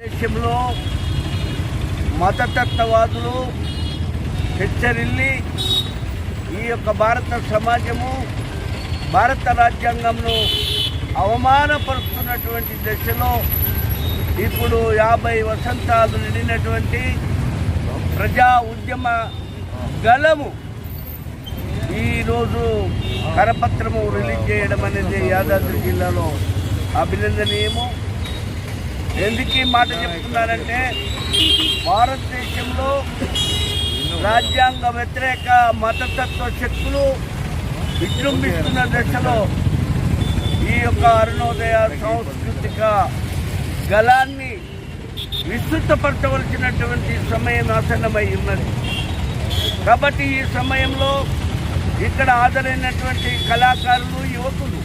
దేశంలో మతతత్వవాదులు హెచ్చరిల్లి ఈ యొక్క భారత సమాజము భారత రాజ్యాంగంను అవమానపరుస్తున్నటువంటి దశలో ఇప్పుడు యాభై వసంతాలు నిండినటువంటి ప్రజా ఉద్యమ గలము ఈరోజు కరపత్రము రిలీజ్ చేయడం అనేది యాదాద్రి జిల్లాలో అభినందనీయము. ఎందుకు ఈ మాట చెప్తున్నానంటే భారతదేశంలో రాజ్యాంగ వ్యతిరేక మతతత్వ శక్తులు విజృంభిస్తున్న దశలో ఈ యొక్క అరుణోదయ సాంస్కృతిక గలాన్ని విస్తృతపరచవలసినటువంటి సమయం ఆసన్నమై ఉన్నది. కాబట్టి ఈ సమయంలో ఇక్కడ హాజరైనటువంటి కళాకారులు యువకులు